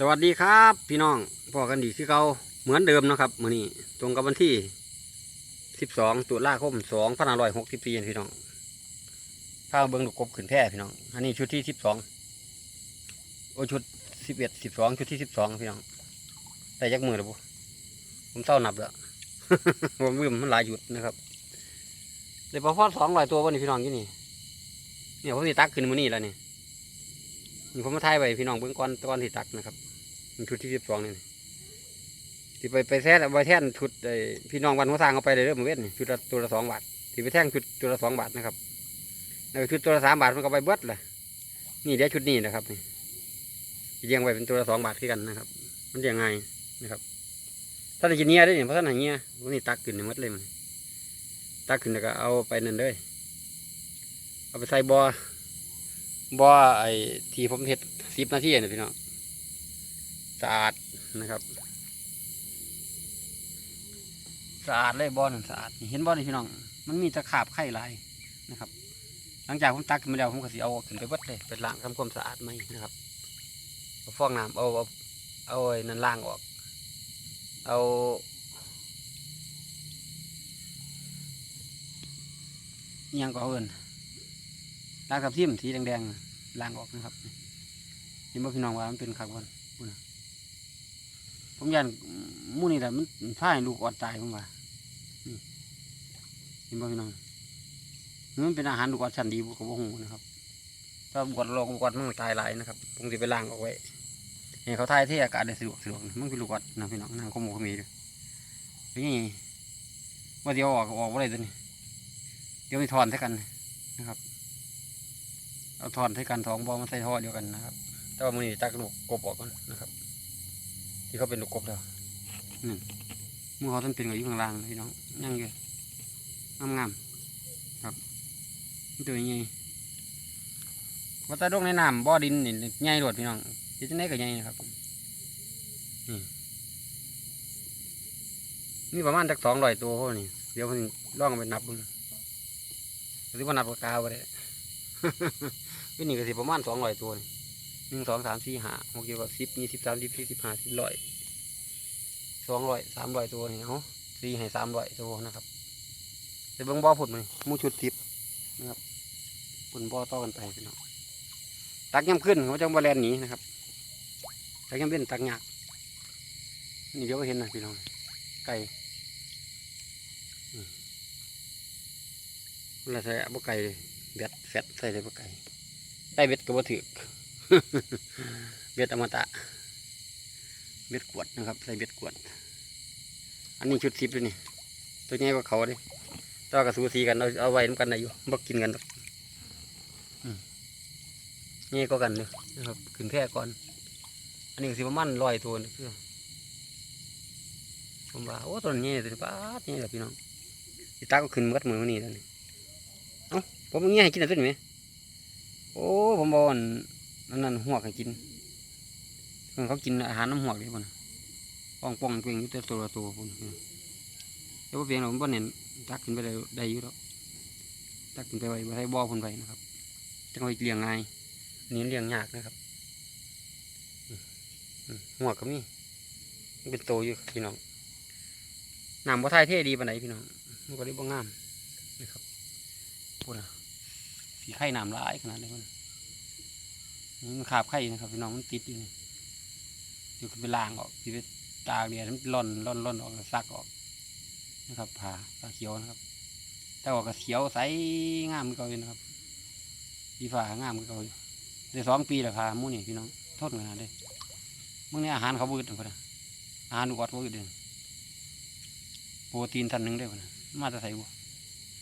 สวัสดีครับ พี่น้องพอกันดีคือเก่าเหมือนเดิมนะครับมื้อนี้ตรงกับวันที่ 12 ตุลาคม2564พี่น้องพามาเบิ่งลูกกบขึ้นแท่พี่น้อง อันนี้ชุดที่ 12 โอชุด 11 12 ชุดที่ 12 พี่น้องได้ยักมือแล้วบุผมเศร้านับแล้วผมลืมมันหลายหยุดนะครับเดี๋ยวพอพอสองร้อยตัววันนี้พี่น้องยู่นี่เนี่ยผมสิตักขึ้นมื้อนี้แล้วนี่นี่ผมมาถ่ายไว้พี่น้องเบิ่งก่อนก่อนที่ตักนะครับ ชุดที่สิบสองนี่ที่ไปไปแท้ไปแท่นชุดไอ้พี่น้องวันหัวสางเอาไปเลยเริ่มเว้นนี่ชุดละตัวละสองบาทที่ไปแท่งชุดตัวละสองบาทนะครับแล้วชุดตัวละสามบาทมันก็ไปเบิดเลยนี่เดี๋ยวชุดนี้นะครับนี่เลี้ยงไว้เป็นตัวละสองบาทคือกันนะครับ มันยังไงนะครับถ้าจะกินเนี้ยได้เนี่ยเพราะท่านอย่างเงี้ยวันนี้ตักขึ้นในมดเลยมันตักขึ้นแล้วก็เอาไปนั่นเลยเอาไปใส่บอ่อบ่อไอ้ที่ผมเห็ดสิบนาทีเนี่ยพี่น้อง สะอาดนะครับสะอาดเลยบอลสะอาดเห็นบอลนี่พี่น้อง มันมีตะขาบไข่ลายนะครับ หลังจากผมตักขึ้นมาแล้วผมก็สิเอาขึ้นไปวัดเลยไปล้างทำความสะอาดไหมนะครับเอาฟองน้ำเอาเอาเอาไอ้นั่นล้างออก เอายังก็เอาเอินล้างกับทิมสีแดงๆล้างออกนะครับเห็นบ่พี่น้องว่ามันเป็นขักบอล ผมยันมู่นี่แหละมันพาให้ลูกอดตายผมว่าเห็นบ่พี่น้องมันเป็นอาหารลูกอดชั้นดีผมก็บ่ฮู้นะครับ ถ้าบวชลงบวชมันตายหลายนะครับผมสิไปล้างออกไว้ให้เขาทายที่อากาศได้สะดวกสะดวกมันเป็นลูกอดนะพี่น้องนั่งขโมยขมีด้วยนี่ว่าเดี๋ยวออกออกว่าอะไรตัวนี้เดี๋ยวไปถอนใส่กันนะครับเอาถอนใส่กันท้องบอมันใส่ท่อเดียวกันนะครับแต่ว่ามือนี้ตักลูกกบออกก่อนนะครับ ที่เขาเป็นลูกกบแล้วนี่มือเขาต้นเป็นกับอยู่ข้างล่างนะพี่น้องยังอยู่งามงามๆครับนี่ตัวใหญ่วัตถุดงในน้ำบ่อดินนี่ใหญ่โดดพี่น้องที่จะไหนก็ใหญ่นะครับนี่นี่ประมาณสักสองร้อยตัวพวกนี้เดี๋ยวผมล่องเอาไปนับมึงหรือว่านับกับกาวไปเลย วินี่ก็สิประมาณสองร้อยตัวนี่ หนึ่งสองสามสี่ห้าหกเจ็ดแปดสิบยี่สิบสามสิบสี่สิบห้าสิบร้อยสองร้อยสามร้อยตัวนี่เอาสี่ให้สามร้อยตัวนะครับแต่เบิ้งบ่อผุดมันมูชุดทิพย์นะครับปุ่นบ่อต่อกันไปพี่น้องตักย่ำขึ้นเขาจะบอแลนหนีนะครับตักย่ำเป็นตักหยากนี่เดี๋ยวก็เห็นนะพี่น้องไก่เวลาใส่บ่ไก่เบ็ดแฟตใส่เลยบ่ไก่ได้เบ็ดก็บ่ถือ เบ็ดอมตะ เบ็ดกวดนะครับ ใส่เบ็ดกวด อันนี้ชุดสิบเลยนี่ ตัวนี้ก็เขาเลยตัวกับสูสีกันเอาเอาไว้น้ำกันได้อยู่บ่กินกันหรอกอืมนี่ก็กันเลยนะครับขึ้นแท่ก่อน อันนี้ก็สิประมาณร้อยตัวนี่คือผมว่าโอ้ตัวนี้ตัวนี้ป้าดนี่แหละพี่น้องอีตาก็ขึ้นเมื่อมือวันนี้แล้วนี่เอ้าผมเอาเงี้ยให้กินอะไรตัวนี้ไหมโอ้ผมบอกว่า นั่นนั่นหัวกให้กินเขากินอาหารน้ำหัวกเลยพุ่นน่ะป้องป้องตัวเองอยู่แต่ตัวตัวพุ่นเออแต่ว่าเพียงเราบ่เน้นตักขึ้นไปได้ได้อยู่แล้วตักขึ้นไปไว้บ่ให้บ่อพ่นไปนะครับจังไว้เลี้ยงง่ายนี้เลี้ยงยากนะครับหัวก็มีเป็นโตอยู่พี่น้องน้ำบ่ทายเท่ดีปานไหนพี่น้องมันก็ได้บ่งามนะครับพุ่นน่ะสีไข่น้ำหลายขนาดนี้คน มันขาบไข่นะครับพี่น้องมันติดอยู่นี่เดี๋ยวขึ้นไปล้างออกที่ไปตากเดียมันร่อนร่อนร่อนออกซักออกนะครับผ่าผ่าเขียวนะครับแต่ว่าก็เขียวใสงามเหมือนเก่าอยู่นะครับสีฟ้างามเหมือนเก่าอยู่ได้สองปีแล้วผ่ามู่นี่พี่น้องโทษขนาดเลยมื่อนี้อาหารเขาบืดนะคนนะอาหารวัดบืดเด่นโปรตีนทันหนึ่งได้คนนะมาจะใส่บัว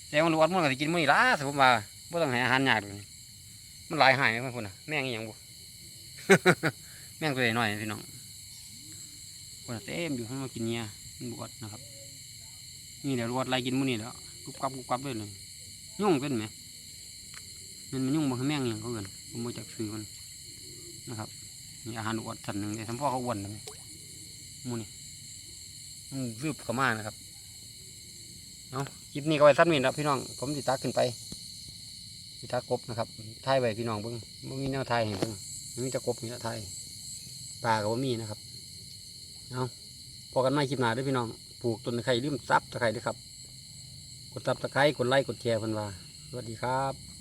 แต่มันวัดมันก็สิกินมื้อนี้ละสมมติว่าไม่ต้องให้อาหารยากเลย มันหลายหายไหมคุณน่ะแม่งย่างบุแม่งตัวใหญ่หน่อยพี่น้องคนเต็มอยู่ให้มากินเนี้ยมันบวชนะครับ นี่เดี๋ยวรวดไล่กินมื้นี่แล้วกรุบกรับกรุบกรับเลยเลยยุ่งเป็นไหมมันมันยุ่งบางแม่งอย่างเขาเกินผมมาจากซื้อมันนะครับมีอาหารอวดสันหนึ่งแต่สมพ่อเขาอ้วนนะแม่หมูนี่มันรืบเข้ามานะครับ เอาคลิปนี้ก็ไว้สั้นนิดนะพี่น้อง ผมติดตาขึ้นไป ที่ตากบนะครับถ่ายไว้พี่น้องเบิ้งมันมีแนวถ่ายเห้เบิ้งมีแตะกบมีแตะถ่ายไปปลากับมีนะครับเอาพอกันไม่คลิปหนาด้วยพี่น้องปลูกต้นไข่ลืมซับตะไคร้ด้วยครับ กดซับตะไคร้กดไลค์กดแชร์เพันว่าสวัสดีครับ